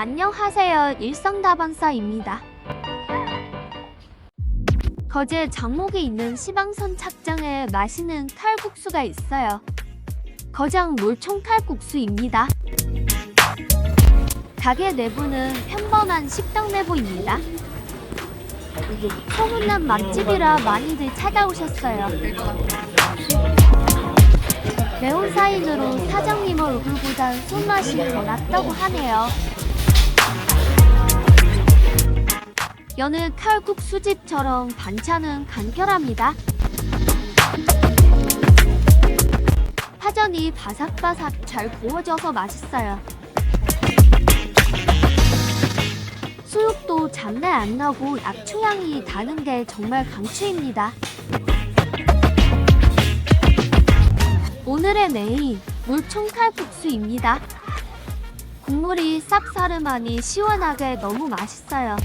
안녕하세요. 일성다방사입니다. 거제 장목에 있는 시방선 착장에 맛있는 칼국수가 있어요. 거장 물총 칼국수입니다. 가게 내부는 평범한 식당 내부입니다. 소문난 맛집이라 많이들 찾아오셨어요. 매운 사인으로 사장님 얼굴보단 손맛이 더 낫다고 하네요. 여느 칼국 수집처럼 반찬은 간결합니다. 파전이 바삭바삭 잘 구워져서 맛있어요. 수육도 잡내 안 나고 약초향이 나는 게 정말 강추입니다. 오늘의 메인 물총칼국수입니다. 국물이 쌉싸름하니 시원하게 너무 맛있어요.